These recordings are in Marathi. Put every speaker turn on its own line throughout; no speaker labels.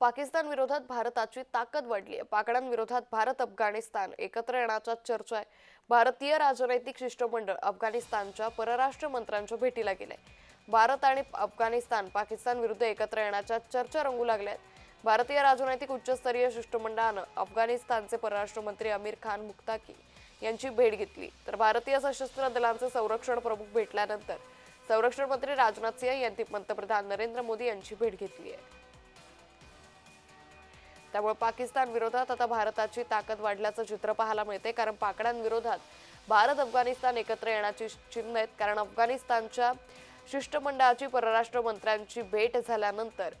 पाकिस्तान विरोधात भारताची ताकद वाढली आहे. पाकड्यांविरोधात भारत अफगाणिस्तान एकत्र येण्याच्या चर्चा आहे. भारतीय राजनैतिक शिष्टमंडळ अफगाणिस्तानच्या परराष्ट्र मंत्र्यांच्या भेटीला गेले भारत आणि अफगाणिस्तान पाकिस्तान विरुद्ध एकत्र येण्याच्या चर्चा रंगू लागल्या आहेत. भारतीय राजनैतिक उच्चस्तरीय शिष्टमंडळानं अफगाणिस्तानचे परराष्ट्र मंत्री अमीर खान मुक्ताकी यांची भेट घेतली. तर भारतीय सशस्त्र दलांचे संरक्षण प्रमुख भेटल्यानंतर संरक्षण मंत्री राजनाथ सिंह यांनी पंतप्रधान नरेंद्र मोदी यांची भेट घेतली आहे. त्यामुळे पाकिस्तान विरोधात आता भारताची ताकद वाढल्याचं चित्र पाहायला मिळते कारण पाकड्यांविरोधात भारत अफगाणिस्तान एकत्र येण्याची चिन्ह आहेत. कारण अफगाणिस्तानच्या शिष्टमंडळाची परराष्ट्र मंत्र्यांची भेट झाल्यानंतर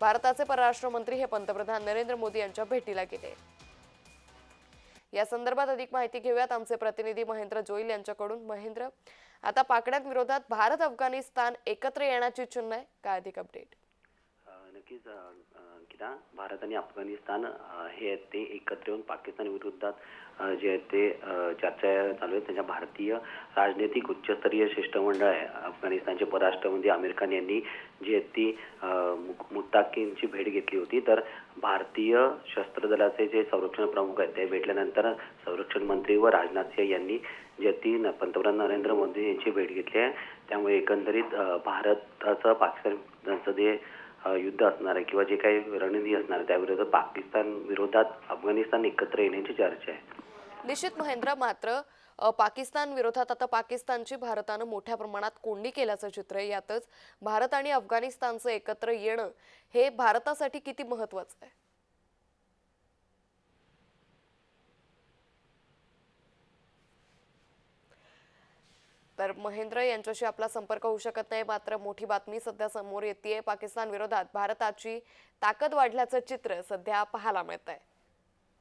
भारताचे परराष्ट्र मंत्री हे पंतप्रधान नरेंद्र मोदी यांच्या भेटीला गेले. या संदर्भात अधिक माहिती घेऊयात. आमचे प्रतिनिधी महेंद्र जोईल यांच्याकडून. महेंद्र आता पाकड्यांविरोधात भारत अफगाणिस्तान एकत्र येण्याची चिन्ह आहे. काय अधिक अपडेट
नक्कीच अ, भारत आणि अफगाणिस्तान हे आहेत ते एकत्र येऊन पाकिस्तान विरुद्धात जे आहेत ते चर्चा चालू आहेत. त्यांच्या भारतीय राजनैतिक उच्चस्तरीय शिष्टमंडळ आहे. अफगाणिस्तानचे परराष्ट्रमंत्री आमिर खान यांनी जी आहेत ती मुत्ताकींची भेट घेतली होती. तर भारतीय शस्त्र दलाचे जे संरक्षण प्रमुख आहेत ते भेटल्यानंतर संरक्षण मंत्री व राजनाथ सिंह यांनी जे ती पंतप्रधान नरेंद्र मोदी यांची भेट घेतली आहे. त्यामुळे एकंदरीत भारताचं पाकिस्तान जे युद्ध असणार आहे किंवा जे काही रणनीती असणार आहे त्याविरोधात पाकिस्तान विरोधात अफगाणिस्तान एकत्र येण्याची चर्चा आहे.
निश्चित महेंद्र मात्र पाकिस्तान विरोधात आता पाकिस्तानची भारतानं मोठ्या प्रमाणात कोंडी केल्याचं चित्र आहे. यातच भारत आणि अफगाणिस्तानचं एकत्र येणं हे भारतासाठी किती महत्वाचं आहे? तर महेंद्र यांच्याशी आपला संपर्क होऊ शकत नाही. मात्र मोठी बातमी सध्या समोर येते पाकिस्तान विरोधात भारताची ताकद वाढल्याचं चित्र सध्या पाहायला मिळत आहे